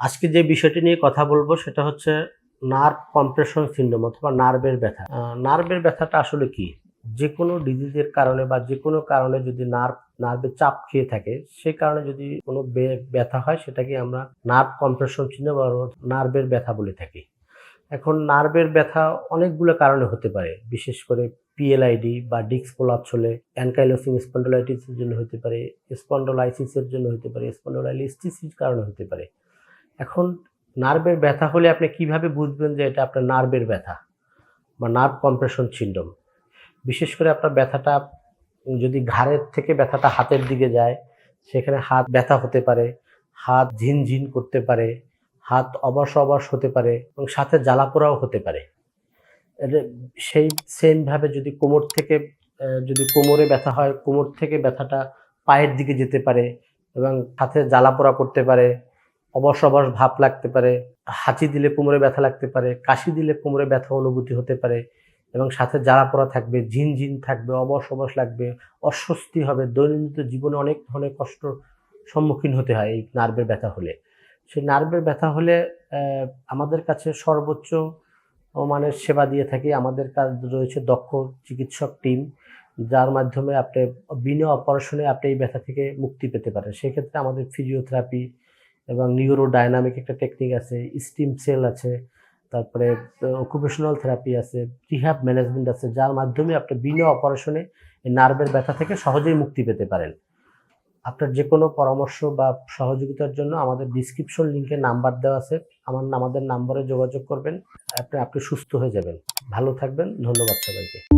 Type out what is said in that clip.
আজকে যে বিষয়টি নিয়ে কথা বলব সেটা হচ্ছে নার্ভ কম্প্রেশন সিন্ড্রোম অথবা নার্ভের ব্যথা। নার্ভের ব্যথাটা আসলে কি? যে কোনো ডিজিজের কারণে বা যে কোনো কারণে যদি নার্ভ নার্ভে চাপ খেয়ে থাকে সেই কারণে যদি কোনো ব্যথা হয়, সেটাকে আমরা নার্ভ কম্প্রেশন সিন্ড্রোম বা নার্ভের ব্যথা বলে থাকি। এখন নার্ভের ব্যথা অনেকগুলো কারণে হতে পারে, বিশেষ করে পিএলআইডি বা ডিক্স প্রলাপস হলে অ্যানকাইলোসিং স্পন্ডোলাইটিসের জন্য হতে পারে স্পন্ডোলাইসিসের জন্য হতে পারে স্পন্ডোলাইলিস্টিসির কারণে হতে পারে। এখন নার্ভের ব্যথা হলে আপনি কীভাবে বুঝবেন যে এটা আপনার নার্ভের ব্যথা বা নার্ভ কম্প্রেশন সিন্ড্রোম? বিশেষ করে আপনার ব্যথাটা, যদি ঘাড়ের থেকে ব্যথাটা হাতের দিকে যায়, সেখানে হাত ব্যথা হতে পারে, হাত ঝিনঝিন করতে পারে, হাত অবশ অবশ হতে পারে এবং সাথে জ্বালাপোড়াও হতে পারে। সেই সেমভাবে যদি কোমর থেকে যদি কোমরে ব্যথা হয়, কোমর থেকে ব্যথাটা পায়ের দিকে যেতে পারে এবং সাথে জ্বালাপোড়া করতে পারে অবশ ভাব লাগতে পারে, হাঁচি দিলে কোমরে ব্যথা লাগতে পারে, কাশি দিলে কোমরে ব্যথা অনুভূতি হতে পারে এবং সাথে জ্বালাপোড়া থাকবে, ঝিনঝিন থাকবে অবশ লাগবে, অস্বস্তি হবে, দৈনন্দিন জীবনে অনেক ধরনের কষ্ট সম্মুখীন হতে হয় এই নার্ভের ব্যথা হলে। সেই নার্ভের ব্যথা হলে আমাদের কাছে সর্বোচ্চ মানের সেবা দিয়ে থাকি। আমাদের কাজ রয়েছে দক্ষ চিকিৎসক টিম, যার মাধ্যমে আপনি বিনা অপারেশনে আপনি এই ব্যথা থেকে মুক্তি পেতে পারেন। সেক্ষেত্রে আমাদের ফিজিওথেরাপি এবং নিউরো ডাইনামিক একটা টেকনিক আছে স্টিম সেল আছে, তারপরে অকুপেশনাল থেরাপি আছে রিহ্যাব ম্যানেজমেন্ট আছে, যার মাধ্যমে আপনি বিনা অপারেশনে এই নার্ভের ব্যথা থেকে সহজেই মুক্তি পেতে পারেন। আপনার যে কোনো পরামর্শ বা সহযোগিতার জন্য আমাদের ডিসক্রিপশন লিঙ্কে নাম্বার দেওয়া আছে, আমার, আমাদের নাম্বারে যোগাযোগ করবেন, আপনি আপনি সুস্থ হয়ে যাবেন। ভালো থাকবেন, ধন্যবাদ সবাইকে।